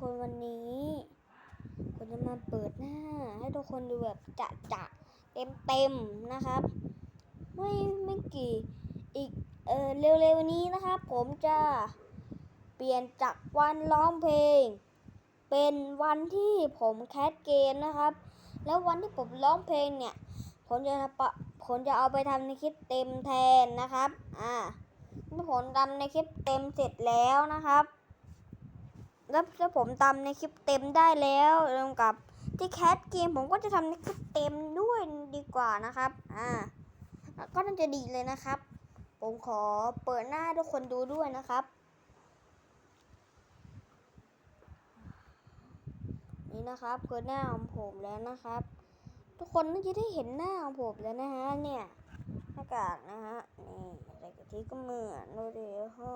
คนวันนี้ผมจะมาเปิดหน้า ให้ทุกคนดูแบบจะจะเต็มเต็มๆนะครับ ไม่ไม่กี่อีกเออเร็วๆนี้นะครับ ผมจะเปลี่ยนจากวันร้องเพลง เป็นวันที่ผมแคสเกมนะครับ แล้ววันที่ผมร้องเพลงเนี่ย ผมจะปะผมจะเอาไปทำในคลิปเต็มแทนนะครับ อ่าเมื่อผมทำในคลิปเต็มเสร็จแล้วนะครับ แล้วถ้าผมทำในคลิปเต็มได้แล้วรวมกับที่แคสเกมผมก็จะทำในคลิปเต็มด้วยดีกว่านะครับ อ่า ก็น่าจะดีเลยนะครับ ผมขอเปิดหน้าทุกคนดูด้วยนะครับ นี่นะครับคือหน้าของผมแล้วนะครับ ทุกคนน่าจะได้เห็นหน้าของผมแล้วนะฮะเนี่ยหน้ากากนะฮะนี่ใส่กะทิก็เหมือนดูดิฮะ